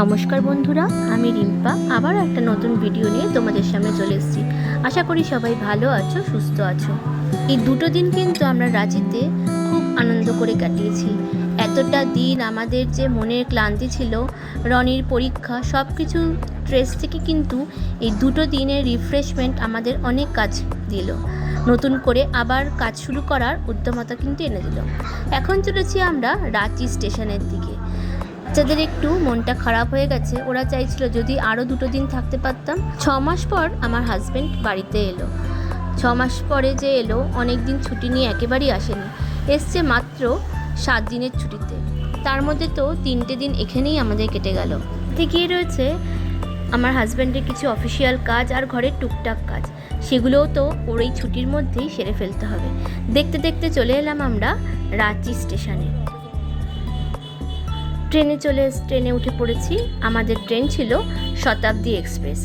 নমস্কার বন্ধুরা, আমি রিম্পা। আবার একটা নতুন ভিডিও নিয়ে তোমাদের সামনে চলে এসেছি। আশা করি সবাই ভালো আছো, সুস্থ আছো। এই দুটো দিন কিন্তু আমরা রাঁচিতে খুব আনন্দ করে কাটিয়েছি। এতটা দিন আমাদের যে মনের ক্লান্তি ছিল, রনির পরীক্ষা সব কিছু স্ট্রেস থেকে কিন্তু এই দুটো দিনের রিফ্রেশমেন্ট আমাদের অনেক কাজ দিল। নতুন করে আবার কাজ শুরু করার উদ্যমতা কিন্তু এনে দিল। এখন চলেছি আমরা রাঁচি স্টেশনের দিকে। বাচ্চাদের একটু মনটা খারাপ হয়ে গেছে, ওরা চাইছিল যদি আরও দুটো দিন থাকতে পারতাম। ছ মাস পর আমার হাজব্যান্ড বাড়িতে এলো। ছ মাস পরে যে এলো অনেক দিন ছুটি নিয়ে একেবারেই আসেনি। এসছে মাত্র সাত দিনের ছুটিতে। তার মধ্যে তো তিনটে দিন এখানেই আমাদের কেটে গেল। গিয়ে রয়েছে আমার হাজব্যান্ডের কিছু অফিসিয়াল কাজ আর ঘরের টুকটাক কাজ। সেগুলোও তো ওর এই ছুটির মধ্যেই সেরে ফেলতে হবে। দেখতে দেখতে চলে এলাম আমরা রাঁচি স্টেশনে। ট্রেনে চলে ট্রেনে উঠে পড়েছি। আমাদের ট্রেন ছিল শতাব্দী এক্সপ্রেস।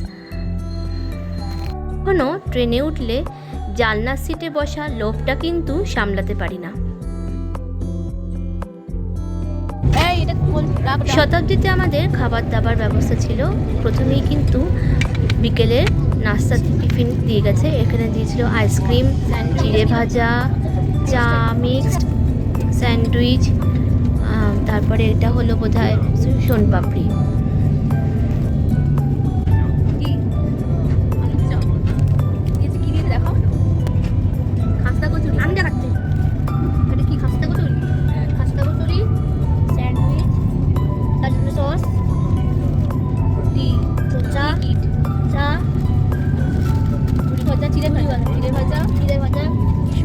এখনও ট্রেনে উঠলে জানলার সিটে বসা লোভটা কিন্তু সামলাতে পারি না। শতাব্দীতে আমাদের খাবার দাবার ব্যবস্থা ছিল। প্রথমেই কিন্তু বিকেলের নাস্তা টিফিন দিয়ে গেছে। এখানে দিয়েছিল আইসক্রিম চিড়ে ভাজা চা মিক্সড স্যান্ডউইচ তারপরে এটা হলো বোধ হয় sonpapdi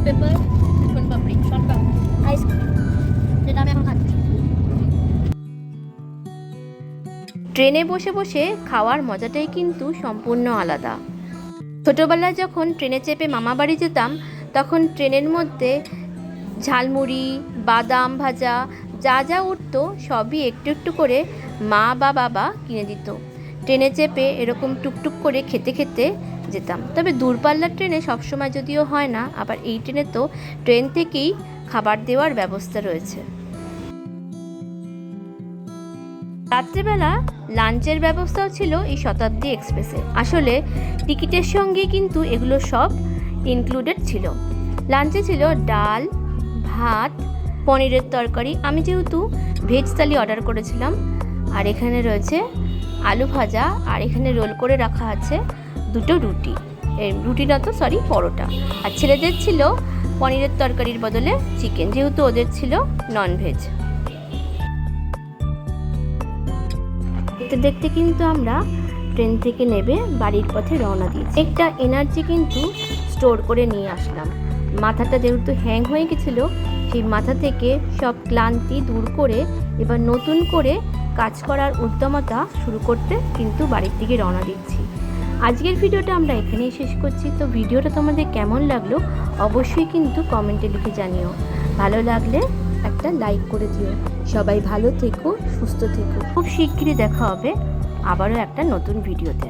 paper sonpapdi sonpapdi. Ice cream. যেটা আমি এখন খাচ্ছি। ট্রেনে বসে বসে খাওয়ার মজাটাই কিন্তু সম্পূর্ণ আলাদা। ছোটোবেলায় যখন ট্রেনে চেপে মামা বাড়ি যেতাম, তখন ট্রেনের মধ্যে ঝালমুড়ি, বাদাম ভাজা, যা যা উঠতো সবই একটু একটু করে মা বা বাবা কিনে দিত। ট্রেনে চেপে এরকম টুকটুক করে খেতে খেতে যেতাম। তবে দূরপাল্লার ট্রেনে সবসময় যদিও হয় না, আবার এই ট্রেনে তো ট্রেন থেকেই খাবার দেওয়ার ব্যবস্থা রয়েছে। রাত্রেবেলা লাঞ্চের ব্যবস্থাও ছিল এই শতাব্দী এক্সপ্রেসে। আসলে টিকিটের সঙ্গে কিন্তু এগুলো সব ইনক্লুডেড ছিল। লাঞ্চে ছিল ডাল, ভাত, পনিরের তরকারি। আমি যেহেতু ভেজ থালি অর্ডার করেছিলাম, আর এখানে রয়েছে আলু ভাজা, আর এখানে রোল করে রাখা আছে দুটো রুটি। রুটি না তো সরি পরোটা। আর ছেলেদের ছিল পনিরের তরকারির বদলে চিকেন যেহেতু ওদের ছিল ননভেজ দেখতে দেখতে কিন্তু আমরা ট্রেন থেকে নেবে বাড়ির পথে রওনা দিয়েছি। একটা এনার্জি কিন্তু স্টোর করে নিয়ে আসলাম। মাথাটা যেহেতু হ্যাং হয়ে গেছিল, সেই মাথা থেকে সব ক্লান্তি দূর করে এবার নতুন করে কাজ করার উদ্যমতা শুরু করতে কিন্তু বাড়ির দিকে রওনা দিচ্ছি। আজকের ভিডিওটা আমরা এখানেই শেষ করছি। তো ভিডিওটা তোমাদের কেমন লাগল অবশ্যই কিন্তু কমেন্টে লিখে জানিও। ভালো লাগলে একটা লাইক করে দিও। সবাই ভালো থেকো, সুস্থ থেকো। খুব শিগগিরই দেখা হবে আবারও একটা নতুন ভিডিওতে